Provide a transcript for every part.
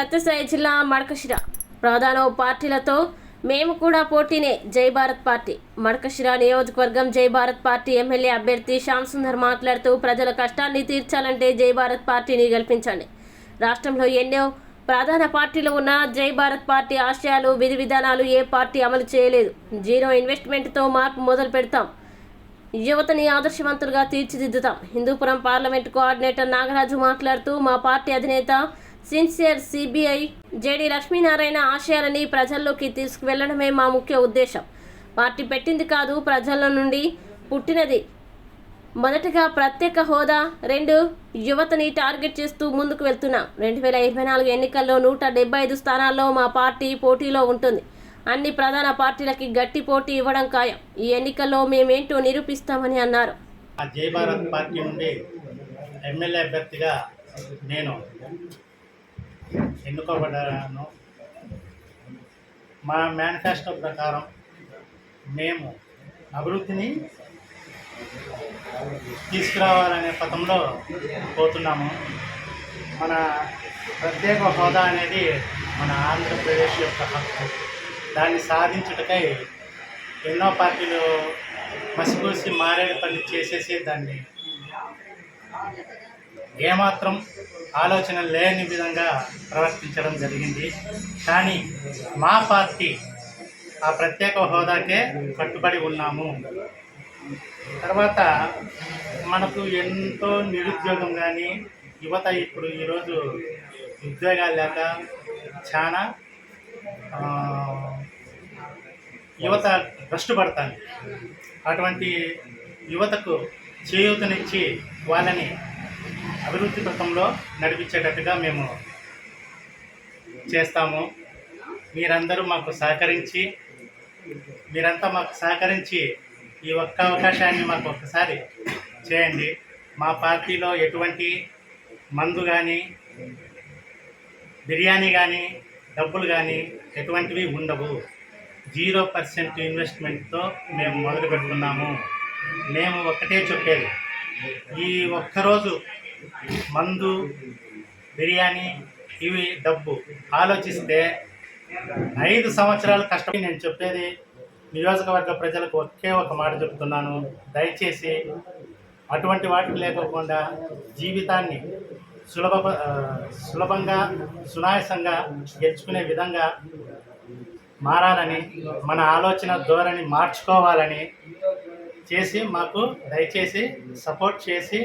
సత్యసాయి జిల్లా మడకశిర ప్రధాన పార్టీలతో మేము కూడా పోటీనే జై భారత్ పార్టీ. మడకశిరా నియోజకవర్గం జై భారత్ పార్టీ ఎమ్మెల్యే అభ్యర్థి శ్యామ్ సుందర్ మాట్లాడుతూ ప్రజల కష్టాన్ని తీర్చాలంటే జై భారత్ పార్టీని గెలిపించండి. రాష్ట్రంలో ఎన్నో ప్రధాన పార్టీలు ఉన్న జై భారత్ పార్టీ ఆశయాలు విధి విధానాలు ఏ పార్టీ అమలు చేయలేదు. జీరో ఇన్వెస్ట్మెంట్తో మార్పు మొదలు పెడతాం. యువతని ఆదర్శవంతులుగా తీర్చిదిద్దుతాం. హిందూపురం పార్లమెంట్ కోఆర్డినేటర్ నాగరాజు మాట్లాడుతూ మా పార్టీ అధినేత సిన్సియర్ సిబిఐ జేడి లక్ష్మీనారాయణ ఆశయాలని ప్రజల్లోకి తీసుకువెళ్ళడమే మా ముఖ్య ఉద్దేశం. పార్టీ పెట్టింది కాదు ప్రజల నుండి పుట్టినది. మొదటగా ప్రత్యేక హోదా రెండు యువతని టార్గెట్ చేస్తూ ముందుకు వెళ్తున్నాం. రెండు వేల ఇరవై నాలుగు ఎన్నికల్లో నూట డెబ్బై ఐదు స్థానాల్లో మా పార్టీ పోటీలో ఉంటుంది. అన్ని ప్రధాన పార్టీలకి గట్టి పోటీ ఇవ్వడం ఖాయం. ఈ ఎన్నికల్లో మేమేంటో నిరూపిస్తామని అన్నారు. జై భారత్ పార్టీ నుండి ఎమ్మెల్యే అభ్యర్థిగా నేను ఎన్నుకోబడ్డాను మా మేనిఫెస్టో ప్రకారం మేము అభివృద్ధిని తీసుకురావాలనే పథంలో పోతున్నాము. మన ప్రత్యేక హోదా అనేది మన ఆంధ్రప్రదేశ్ యొక్క హక్కు. దాన్ని సాధించుటకై ఎన్నో పార్టీలు మసిపూసి మారేడు పని చేసేసి దాన్ని ఏమాత్రం ఆలోచన లేని విధంగా ప్రవర్తించడం జరిగింది. కానీ మా పార్టీ ఆ ప్రత్యేక హోదాకే కట్టుబడి ఉన్నాము. తర్వాత మనకు ఎంతో నిరుద్యోగం కానీ యువత ఇప్పుడు ఈరోజు ఉద్యోగాలు లేక చాలా యువత కష్టపడతాను అటువంటి యువతకు చేయూతనిచ్చి వాళ్ళని అభివృద్ధి పథంలో నడిపించేటట్టుగా మేము చేస్తాము. మీరందరూ మాకు సహకరించి మీరంతా మాకు సహకరించి ఈ ఒక్క అవకాశాన్ని మాకు ఒక్కసారి చేయండి. మా పార్టీలో ఎటువంటి మందు కానీ బిర్యానీ కానీ డబ్బులు కానీ ఎటువంటివి ఉండవు. జీరో పర్సెంట్ ఇన్వెస్ట్మెంట్తో మేము మొదలు పెడుతున్నాము మేము ఒక్కటే చెప్పేది. ఈ ఒక్కరోజు మందు బిర్యానీ ఇవి డబ్బు. ఆలోచిస్తే ఐదు సంవత్సరాలు కష్టం నేను చెప్పేది నియోజకవర్గ ప్రజలకు ఒకే ఒక మాట చెప్తున్నాను. దయచేసి అటువంటి వాటికి లేకోకుండా జీవితాన్ని సులభ సులభంగా సునాయసంగా గెలుచుకునే విధంగా మారాలని మన ఆలోచన ధోరణి మార్చుకోవాలని చేసి మాకు దయచేసి సపోర్ట్ చేసి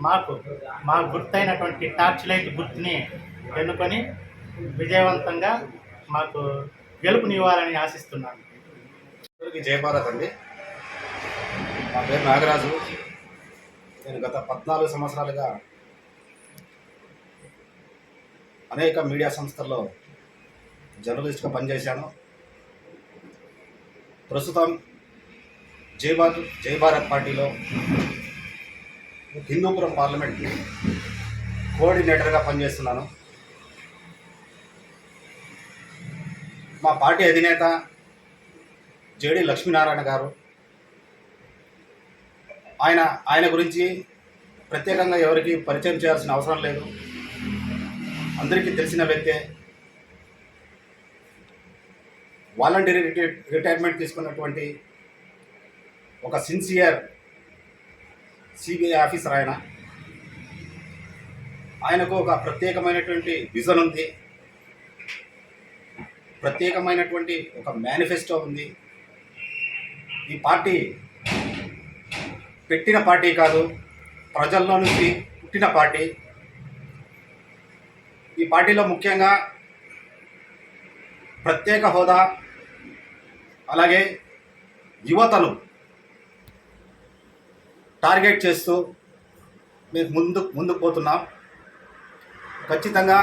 మాకు మా గుర్తైనటువంటి టార్చ్ లైట్ గుర్తుని ఎన్నుకొని విజయవంతంగా మాకు గెలుపునివ్వాలని ఆశిస్తున్నాను. జయభారత్ అండి. నా పేరు నాగరాజు. నేను గత పద్నాలుగు సంవత్సరాలుగా అనేక మీడియా సంస్థల్లో జర్నలిస్ట్గా పనిచేశాను. ప్రస్తుతం జై భారత్ జై భారత్ పార్టీలో హిందూపురం పార్లమెంట్ కోఆర్డినేటర్గా పనిచేస్తున్నాను. మా పార్టీ అధినేత జేడి లక్ష్మీనారాయణ గారు ఆయన ఆయన గురించి ప్రత్యేకంగా ఎవరికి పరిచయం చేయాల్సిన అవసరం లేదు. అందరికీ తెలిసిన వ్యక్తే. వాలంటీర్ రిటైర్ రిటైర్మెంట్ తీసుకున్నటువంటి ఒక సిన్సియర్ సిబిఐ ఆఫీసర్ ఆయన. ఆయనకు ఒక ప్రత్యేకమైనటువంటి విజన్ ఉంది. ప్రత్యేకమైనటువంటి ఒక మేనిఫెస్టో ఉంది. ఈ పార్టీ పెట్టిన పార్టీ కాదు ప్రజల్లో నుంచి పుట్టిన పార్టీ. ఈ పార్టీలో ముఖ్యంగా ప్రత్యేక హోదా అలాగే యువతను టార్గెట్ చేస్తూ మేము ముందు ముందుకు పోతున్నాం. ఖచ్చితంగా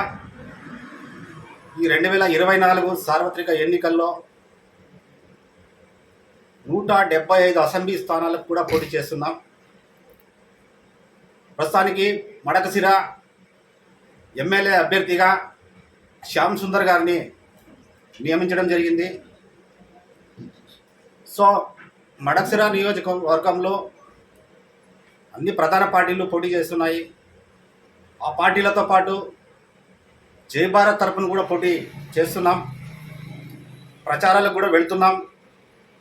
ఈ రెండు వేల ఇరవై నాలుగు సార్వత్రిక ఎన్నికల్లో నూట డెబ్బై ఐదు అసెంబ్లీ స్థానాలకు కూడా పోటీ చేస్తున్నాం. ప్రస్తుతానికి మడకసిర ఎమ్మెల్యే అభ్యర్థిగా శ్యామ్ సుందర్ గారిని నియమించడం జరిగింది. సో మడకసిర నియోజకవర్గంలో అన్ని ప్రధాన పార్టీలు పోటీ చేస్తున్నాయి. ఆ పార్టీలతో పాటు జై భారత్ తరఫున కూడా పోటీ చేస్తున్నాం. ప్రచారాలకు కూడా వెళ్తున్నాం.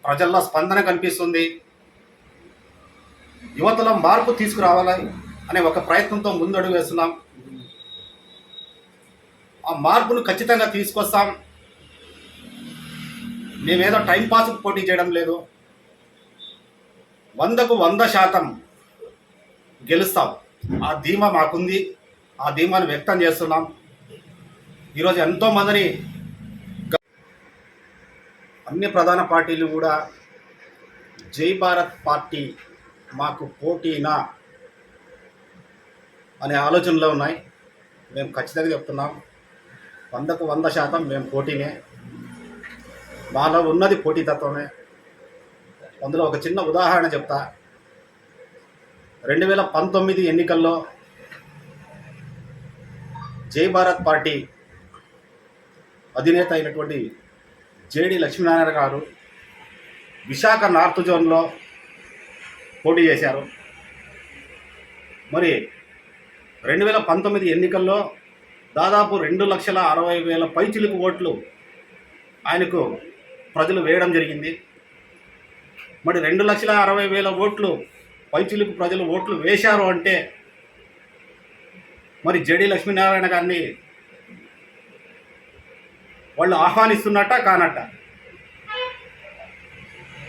ప్రజల్లో స్పందన కనిపిస్తుంది. యువతలో మార్పు తీసుకురావాలి అనే ఒక ప్రయత్నంతో ముందడుగు వేస్తున్నాం. ఆ మార్పును ఖచ్చితంగా తీసుకొస్తాం. మేమేదో టైంపాస్కి పోటీ చేయడం లేదు. వందకు వంద శాతం గెలుస్తాం ఆ ధీమా మాకుంది. ఆ ధీమాను వ్యక్తం చేస్తున్నాం. ఈరోజు ఎంతో మందిని అన్ని ప్రధాన పార్టీలు కూడా జై భారత్ పార్టీ మాకు పోటీనా అనే ఆలోచనలో ఉన్నాయి. మేము ఖచ్చితంగా చెప్తున్నాం. వందకు వంద శాతం మేము పోటీనే. మాలో ఉన్నది పోటీతత్వమే. అందులో ఒక చిన్న ఉదాహరణ చెప్తా. రెండు వేల పంతొమ్మిది ఎన్నికల్లో జై భారత్ పార్టీ అధినేత అయినటువంటి జేడి లక్ష్మీనారాయణ గారు విశాఖ నార్త్ జోన్లో పోటీ చేశారు. మరి రెండు వేల పంతొమ్మిది ఎన్నికల్లో దాదాపు రెండు లక్షల అరవై వేల పైచిలుకు ఓట్లు ఆయనకు ప్రజలు వేయడం జరిగింది. మరి రెండు లక్షల అరవై వేల ఓట్లు పైచిలుకు ప్రజలు ఓట్లు వేశారు అంటే మరి జడి లక్ష్మీనారాయణ గారిని వాళ్ళు ఆహ్వానిస్తున్నట్ట కానట్ట?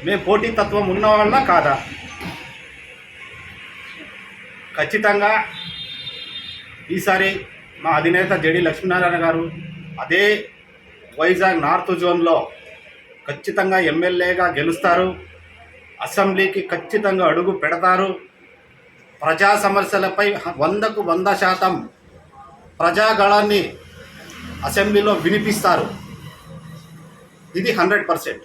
మేము పోటీతత్వం ఉన్నవాళ్ళ కాదా? ఖచ్చితంగా ఈసారి మా అధినేత జడి లక్ష్మీనారాయణ గారు అదే వైజాగ్ నార్త్ జోన్లో ఖచ్చితంగా ఎమ్మెల్యేగా గెలుస్తారు. అసెంబ్లీకి ఖచ్చితంగా అడుగు పెడతారు. ప్రజా సమస్యలపై వందకు వంద శాతం ప్రజాగళాన్ని అసెంబ్లీలో వినిపిస్తారు. ఇది హండ్రెడ్ పర్సెంట్.